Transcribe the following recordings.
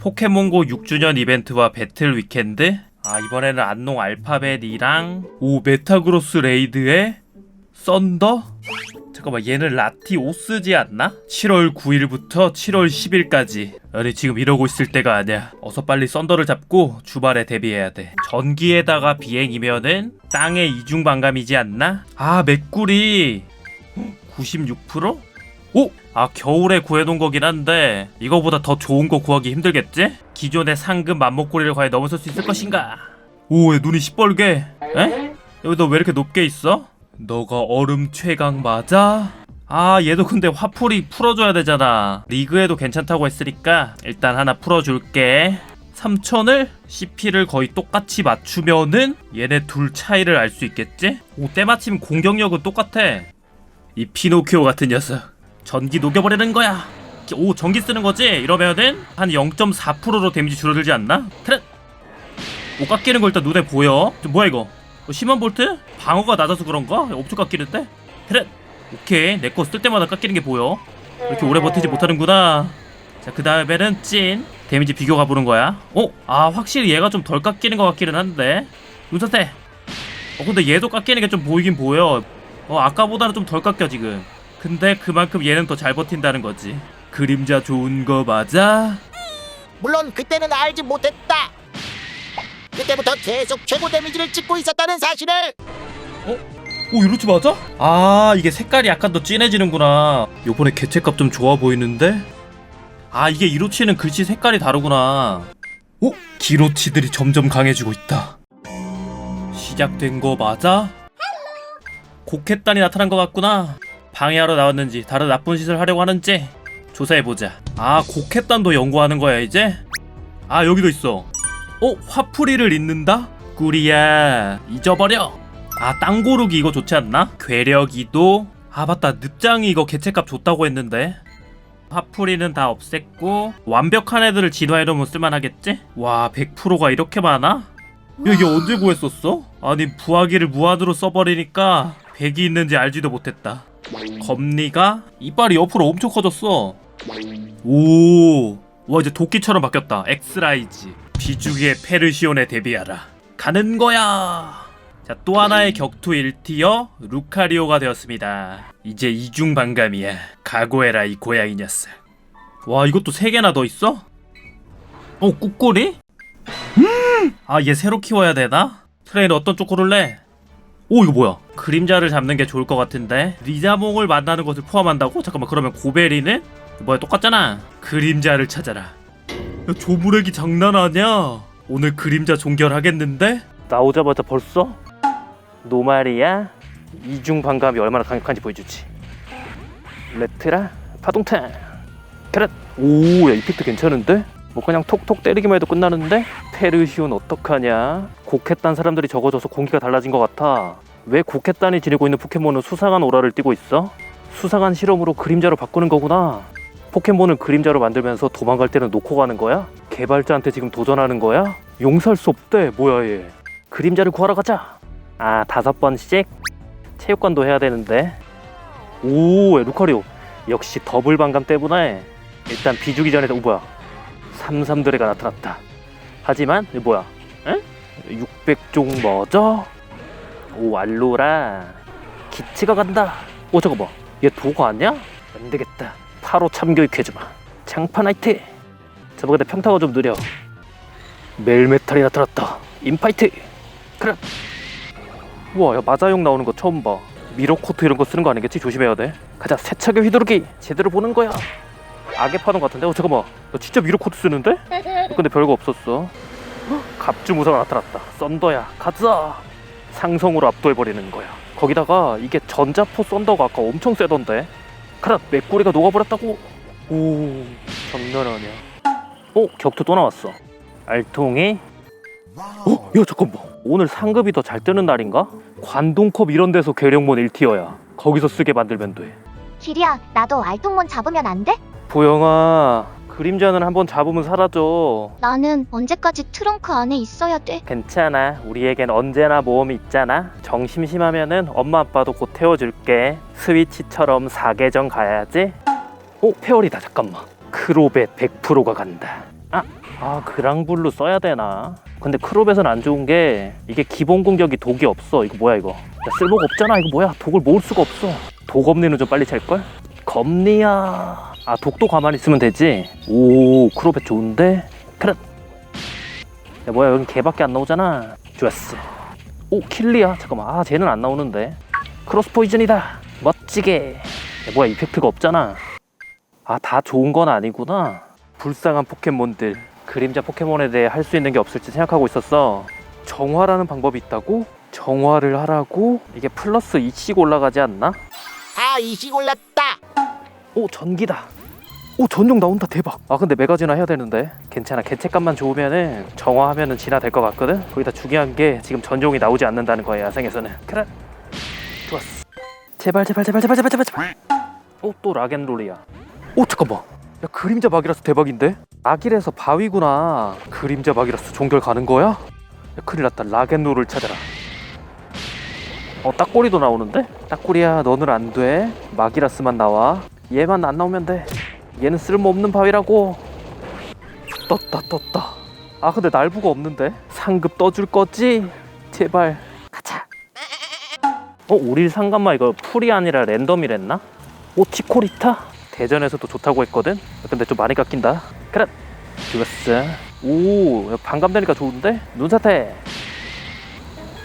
포켓몬고 6주년 이벤트와 배틀 위켄드 아 이번에는 안농 알파벳이랑 오 메타그로스 레이드에 썬더 잠깐만 얘는 라티오스지 않나? 7월 9일부터 7월 10일까지 아니 지금 이러고 있을 때가 아니야 어서 빨리 썬더를 잡고 주말에 데뷔해야 돼 전기에다가 비행이면은 땅의 이중 반감이지 않나? 아 맥꿀이 96%? 오! 아 겨울에 구해놓은 거긴 한데 이거보다 더 좋은 거 구하기 힘들겠지? 기존의 상금 맘목고리를 과연 넘어설 수 있을 것인가? 오, 얘 눈이 시뻘게. 에? 여기 너 왜 이렇게 높게 있어? 너가 얼음 최강 맞아? 아 얘도 근데 화풀이 풀어줘야 되잖아 리그에도 괜찮다고 했으니까 일단 하나 풀어줄게 3000을 CP를 거의 똑같이 맞추면은 얘네 둘 차이를 알 수 있겠지? 오 때마침 공격력은 똑같아 이 피노키오 같은 녀석 전기 녹여버리는 거야. 오 전기 쓰는 거지? 이러면은 한 0.4%로 데미지 줄어들지 않나? 트렛 오 깎이는 거 일단 눈에 보여. 저 뭐야 이거? 어, 심한 볼트? 방어가 낮아서 그런가? 엄청 깎이는데? 트렛 오케이. 내 거 쓸 때마다 깎이는 게 보여. 이렇게 오래 버티지 못하는구나. 자 그 다음에는 찐 데미지 비교 가보는 거야. 어? 아 확실히 얘가 좀 덜 깎이는 것 같기는 한데. 눈사태. 어 근데 얘도 깎이는 게 좀 보이긴 보여. 어 아까보다는 좀 덜 깎여 지금 근데 그만큼 얘는 더 잘 버틴다는 거지 그림자 좋은 거 맞아? 물론 그때는 알지 못했다. 그때부터 계속 최고 데미지를 찍고 있었다는 사실을 오 이렇지 맞아? 아 이게 색깔이 약간 더 진해지는구나 요번에 개체값 좀 좋아 보이는데? 아 이게 이로치는 글씨 색깔이 다르구나 오? 기로치들이 점점 강해지고 있다 시작된 거 맞아? 곡햇단이 나타난 것 같구나 방해하러 나왔는지 다른 나쁜 짓을 하려고 하는지 조사해보자 아 곡햇단도 연구하는 거야 이제? 아 여기도 있어 어? 화풀이를 잇는다? 꿀이야 잊어버려 아 땅고르기 이거 좋지 않나? 괴력이도 아 맞다 늪장이 이거 개체값 좋다고 했는데 화풀이는 다 없앴고 완벽한 애들을 진화해놓으면 쓸만하겠지? 와 100%가 이렇게 많아? 야 이게 언제 구했었어? 아니 부하기를 무한으로 써버리니까 100이 있는지 알지도 못했다 검리가 이빨이 옆으로 엄청 커졌어 오, 와 이제 도끼처럼 바뀌었다. 엑스라이즈. 비주기의 페르시온에 데뷔하라. 가는 거야. 자, 또 하나의 격투 1티어 루카리오가 되었습니다. 이제 이중 반감이야. 각오해라 이 고양이 녀석. 와, 이것도 세 개나 더 있어? 어, 꾹꼬리? 음! 아, 얘 새로 키워야 되나? 트레인 어떤 쪽 고를래? 오 이거 뭐야 그림자를 잡는 게 좋을 것 같은데 리자몽을 만나는 것을 포함한다고? 잠깐만 그러면 고베리는? 뭐야 똑같잖아 그림자를 찾아라 야, 조무렉이 장난 아니야 오늘 그림자 종결하겠는데? 나오자마자 벌써? 노말이야 이중 반감이 얼마나 강력한지 보여주지 레트라 파동탄 캐럿 오야 이펙트 괜찮은데? 뭐 그냥 톡톡 때리기만 해도 끝나는데? 페르시온 어떡하냐 곡했단 사람들이 적어져서 공기가 달라진 것 같아 왜 곡했단이 지니고 있는 포켓몬은 수상한 오라를 띠고 있어? 수상한 실험으로 그림자로 바꾸는 거구나 포켓몬을 그림자로 만들면서 도망갈 때는 놓고 가는 거야? 개발자한테 지금 도전하는 거야? 용서할 수 없대 뭐야 얘 그림자를 구하러 가자 아 다섯 번씩? 체육관도 해야 되는데 오 루카리오 역시 더블 반감 때문에 일단 비주기 전에 오 뭐야 삼삼드레가 나타났다. 하지만 이거 뭐야? 에? 600종 뭐죠? 오 알로라. 기치가 간다. 오 저거 봐 얘 도가 아니야? 안 되겠다. 타로 참교육 해주마. 장판 화이트. 저번에 평타가 좀 느려. 멜메탈이 나타났다. 인파이트. 그래 우와 야 마자용 나오는 거 처음 봐. 미로코트 이런 거 쓰는 거 아니겠지? 조심해야 돼. 가자 세차게 휘두르기. 제대로 보는 거야 악의 파동 같은데? 어 잠깐만. 너 진짜 미로코트 쓰는데? 근데 별거 없었어. 갑주 무사가 나타났다. 썬더야 가자! 상성으로 압도해버리는 거야. 거기다가 이게 전자포 썬더가 아까 엄청 세던데? 카라 맥꼬리가 녹아버렸다고! 오 장난 아니야 어 격투 또 나왔어. 알통이? 어? 야 잠깐만. 오늘 상급이 더 잘 뜨는 날인가? 관동컵 이런 데서 괴력몬 1티어야. 거기서 쓰게 만들면 돼. 기리야, 나도 알통몬 잡으면 안 돼? 보영아 그림자는 한번 잡으면 사라져. 나는 언제까지 트렁크 안에 있어야 돼? 괜찮아. 우리에겐 언제나 모험이 있잖아. 정 심심하면은 엄마 아빠도 곧 태워줄게. 스위치처럼 4계정 가야지. 오 페어리다. 잠깐만. 크로벳 100%가 간다. 아 그랑블루 써야 되나? 근데 크롭에선 안 좋은 게 이게 기본 공격이 독이 없어. 이거 뭐야 이거? 야, 쓸모가 없잖아. 이거 뭐야? 독을 모을 수가 없어. 독 없니는 좀 빨리 찰걸? 겁니야 아 독도 가만히 있으면 되지? 오 크롭에 좋은데? 그래. 야 뭐야 여긴 개밖에 안 나오잖아. 좋았어. 오 킬리야? 잠깐만. 아 쟤는 안 나오는데. 크로스 포이즌이다. 멋지게. 야, 뭐야 이펙트가 없잖아. 아 다 좋은 건 아니구나. 불쌍한 포켓몬들. 그림자 포켓몬에 대해 할 수 있는 게 없을지 생각하고 있었어. 정화라는 방법이 있다고? 정화를 하라고? 이게 플러스 2씩 올라가지 않나? 아 이식 올랐다. 오 전기다 오 전용 나온다. 대박. 아 근데 메가지나 해야 되는데. 괜찮아. 개체값만 좋으면은 정화하면은 진화 될 것 같거든. 거기다 중요한 게 지금 전용이 나오지 않는다는 거야 야생에서는. 그래. 좋았어. 제발 제발 제발 제발 제발 제발. 제발 오또 락앤롤이야. 오 잠깐만. 야 그림자 막이라서 대박인데? 악일에서 바위구나. 그림자 막이라서 종결 가는 거야? 야 큰일 났다. 락앤롤을 찾아라. 어 딱꼬리도 나오는데? 딱꼬리야. 너는 안돼. 마기라스만 나와. 얘만 안 나오면 돼 얘는 쓸모없는 바위라고 떴다 떴다 아 근데 날부가 없는데 상급 떠줄 거지? 제발 가자 어 우리 상관마 이거 풀이 아니라 랜덤이랬나? 오 치코리타? 대전에서도 좋다고 했거든? 근데 좀 많이 깎인다 그래 죽었어 오 반감되니까 좋은데? 눈사태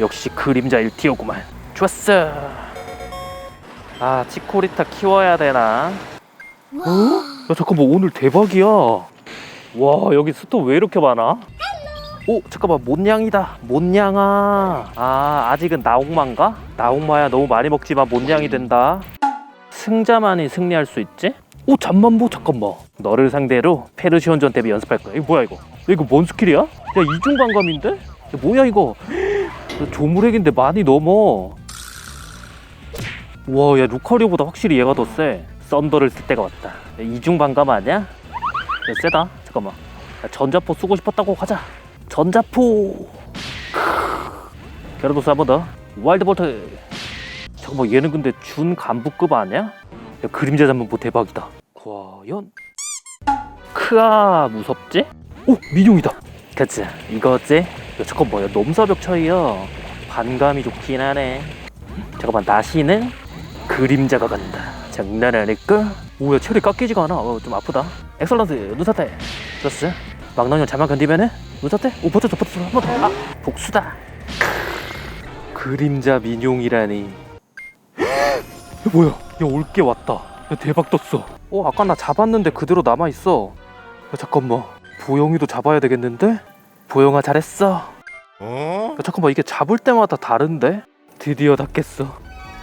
역시 그림자 1티어구만 좋았어 아 치코리타 키워야 되나? 어? 야 잠깐만 오늘 대박이야 와 여기 스톱 왜 이렇게 많아? 오 잠깐만 몬냥이다 몬냥아 아 아직은 나옥마인가? 나옥마야 너무 많이 먹지만 몬냥이 된다 승자만이 승리할 수 있지? 오 잠만보 잠깐만 너를 상대로 페르시온전 대비 연습할 거야 이거 뭐야 이거 야, 이거 뭔 스킬이야? 야 이중반감인데? 야, 뭐야 이거 야, 조무렉인데 많이 넘어 와, 야 루카리오보다 확실히 얘가 더 세. 썬더를 쓸 때가 왔다. 야, 이중 반감 아니야? 야, 세다. 잠깐만. 야, 전자포 쓰고 싶었다고 가자. 전자포. 크으. 게라도스 한 번 더. 와일드 볼트. 잠깐만, 얘는 근데 준 간부급 아니야? 야, 그림자 잡는 뭐 대박이다. 과연? 크아 무섭지? 오 민용이다. 그치 이거지? 야 잠깐만 야 넘사벽 차이야. 반감이 좋긴 하네. 잠깐만 나시는 그림자가 간다. 장난 아닐까? 오야 체리 깎이지가 않아. 어, 좀 아프다. 엑설런스 눈사태. 좋았어 막나년 잠만 견디면은 눈사태? 오 버텼어 버텼어 한 번 더 아 복수다. 크, 그림자 민용이라니. 야, 뭐야 야 올게 왔다. 야 대박 떴어. 어 아까 나 잡았는데 그대로 남아 있어. 야 잠깐만. 보영이도 잡아야 되겠는데? 보영아 잘했어. 야, 잠깐만 이게 잡을 때마다 다른데? 드디어 닿겠어.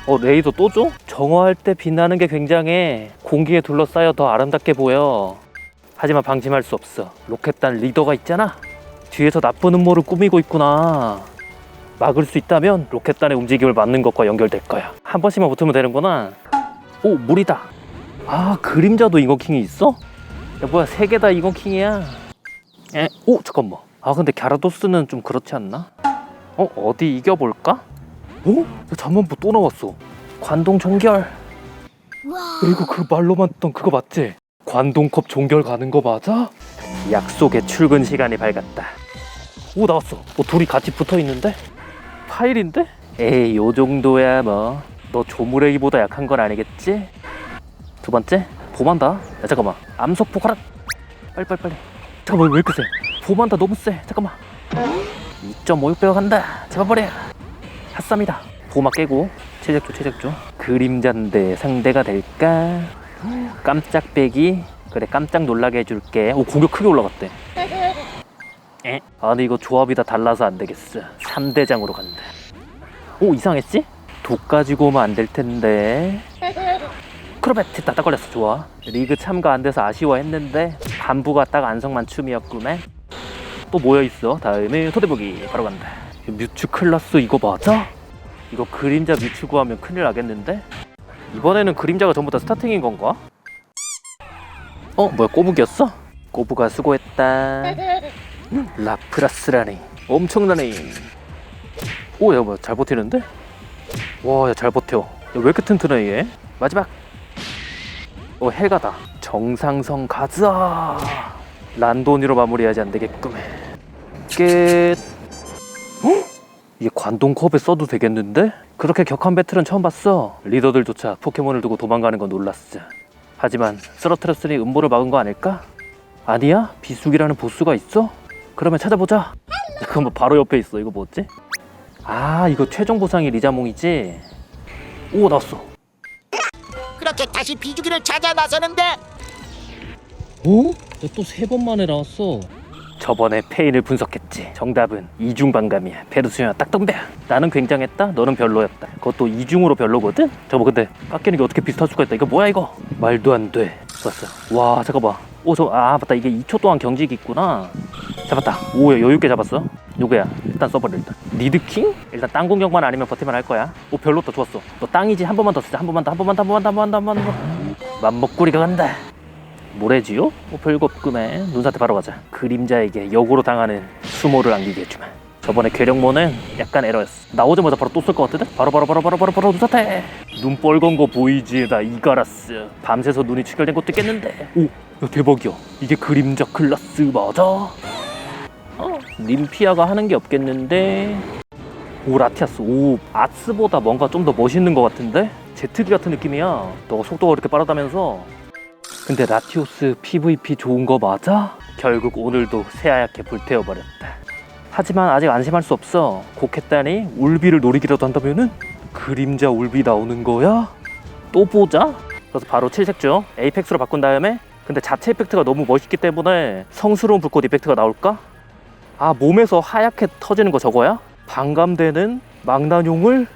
어 레이더 또 줘? 정화할 때 빛나는 게 굉장해. 공기에 둘러싸여 더 아름답게 보여. 하지만 방심할 수 없어. 로켓단 리더가 있잖아. 뒤에서 나쁜 음모를 꾸미고 있구나. 막을 수 있다면 로켓단의 움직임을 막는 것과 연결될 거야. 한 번씩만 붙으면 되는구나. 오 물이다. 아 그림자도 잉어킹이 있어? 야 뭐야 세 개다 잉어킹이야. 에? 오 잠깐만. 아 근데 갸라도스는 좀 그렇지 않나? 어 어디 이겨볼까? 어? 야, 잠만 뭐또 나왔어. 관동 종결. 야, 이거 그 말로만 듣던 그거 맞지? 관동컵 종결 가는 거 맞아? 약속의 출근 시간이 밝았다. 오 나왔어. 뭐 둘이 같이 붙어 있는데? 파일인데? 에이 요 정도야 뭐. 너 조무래기보다 약한 건 아니겠지? 두 번째 보만다. 야 잠깐만. 암석포 가라. 빨리 빨리 빨리. 잠깐만 왜 이렇게 세? 보만다 너무 세. 잠깐만. 2.56배가 간다. 잡아버려. 핫쌈이다. 보막 깨고 체력조 체력조. 그림자인데 상대가 될까? 깜짝 빼기. 그래 깜짝 놀라게 해줄게. 오 공격 크게 올라갔대. 에? 아 근데 이거 조합이 다 달라서 안 되겠어. 3대장으로 간다. 오 이상했지? 독 가지고 오면 안 될 텐데. 크로벳 됐다 딱 걸렸어 좋아. 리그 참가 안 돼서 아쉬워했는데 반부가 딱 안성만 춤이었구만. 또 모여 있어. 다음에 토대보기 바로 간다. 뮤츠 클라스 이거 맞아? 이거 그림자 뮤츠 구하면 큰일 나겠는데? 이번에는 그림자가 전부 다 스타팅인 건가? 어 뭐야 꼬북이었어? 꼬부가 수고했다. 라프라스라니 엄청나네. 오 야 뭐야 잘 버티는데? 와 야 잘 버텨. 야, 왜 이렇게 튼튼해 얘? 마지막. 어 헬가다. 정상성 가자. 란돈이로 마무리하지 안 되겠구만. 끝. 헉? 이게 관동 컵에 써도 되겠는데? 그렇게 격한 배틀은 처음 봤어. 리더들조차 포켓몬을 두고 도망가는 건 놀랐어. 하지만 쓰러트렸으니 음모를 막은 거 아닐까? 아니야? 비수기라는 보스가 있어? 그러면 찾아보자. 그럼 뭐 바로 옆에 있어. 이거 뭐지? 아 이거 최종 보상이 리자몽이지? 오 나왔어. 그렇게 다시 비주기를 찾아 나서는데 오? 또세 번 만에 나왔어. 저번에 페인을 분석했지. 정답은 이중반감이야. 페르소나 딱 덤벼. 나는 굉장했다. 너는 별로였다. 그것도 이중으로 별로거든. 저거 근데 깎이는 게 어떻게 비슷할 수가 있다. 이거 뭐야 이거? 말도 안 돼. 좋았어. 와 잠깐만. 오 저 아 맞다 이게 2초 동안 경직이 있구나. 잡았다. 오 여유 있게 잡았어. 누구야? 일단 써버려 일단. 니드킹? 일단 땅 공격만 아니면 버티면 할 거야. 오 별로다 좋았어. 너 땅이지 한 번만 더 쓰자. 한 번만 더 한 번만 더 한 번만 더 한 번만 더 한 번만 더. 맘먹구리가 간다. 모래지요? 뭐 별거 없구매. 눈사태 바로 가자. 그림자에게 역으로 당하는 수모를 안기게 해주마 저번에 괴력모는 약간 에러였어. 나오자마자 바로 또쓸것 같거든? 바로 바로 바로 바로 바로 바로 눈사태! 눈 뻘건 거 보이지? 나 이가라스. 밤새서 눈이 출혈된 것도 있겠는데? 오 야, 대박이야. 이게 그림자 클라스 맞아? 어 림피아가 하는 게 없겠는데? 오 라티아스 오 아스보다 뭔가 좀 더 멋있는 것 같은데? 제트기 같은 느낌이야. 너가 속도가 이렇게 빠르다면서 근데 라티오스 PVP 좋은 거 맞아? 결국 오늘도 새하얗게 불태워버렸다. 하지만 아직 안심할 수 없어. 곡했다니 울비를 노리기라도 한다면은 그림자 울비 나오는 거야? 또 보자. 그래서 바로 칠색조 에이펙스로 바꾼 다음에 근데 자체 이펙트가 너무 멋있기 때문에 성스러운 불꽃 이펙트가 나올까? 아 몸에서 하얗게 터지는 거 저거야? 반감되는 망나뇽을